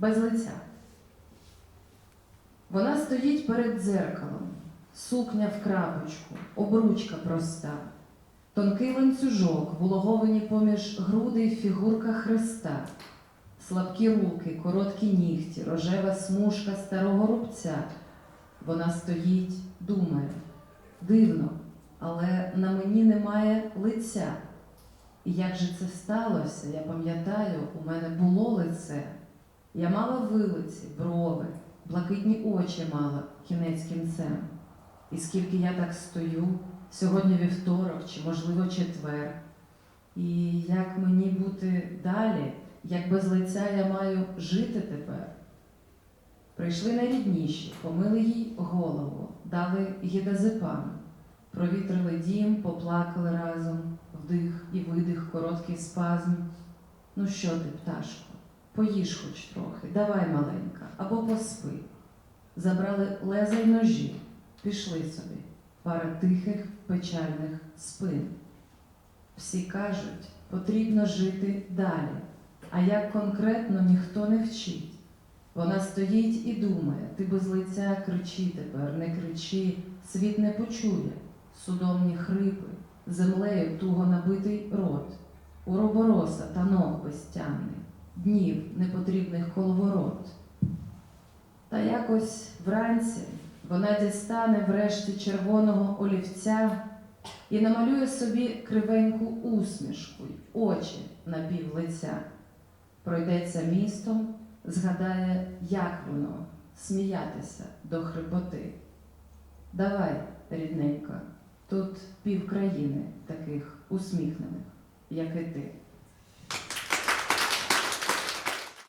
без лиця. Вона стоїть перед дзеркалом, сукня в крапочку, обручка проста, тонкий ланцюжок, вологовані поміж грудей фігурка Христа, слабкі руки, короткі нігті, рожева смужка старого рубця. Вона стоїть, думає. Дивно, але на мені немає лиця. І як же це сталося, я пам'ятаю, у мене було лице. Я мала вилиці, брови, блакитні очі мала кінець кінцем. І скільки я так стою, сьогодні вівторок чи, можливо, четвер. І як мені бути далі, як без лиця я маю жити тепер? Прийшли найрідніші, помили їй голову, дали гідазепам, провітрили дім, поплакали разом, вдих і видих, короткий спазм. Ну що ти, пташко, поїж хоч трохи, давай маленька, або поспи. Забрали леза й ножі, пішли собі, пара тихих, печальних спин. Всі кажуть, потрібно жити далі, а як конкретно ніхто не вчить. Вона стоїть і думає, ти без лиця кричи тепер, не кричи, світ не почує, судомні хрипи, землею туго набитий рот, уробороса танок безтямний, днів непотрібних коловорот. Та якось вранці вона дістане врешті червоного олівця і намалює собі кривеньку усмішку й очі на пів лиця. Пройдеться містом, згадає, як воно сміятися до хрипоти. Давай, рідненька, тут пів країни таких усміхнених, як і ти.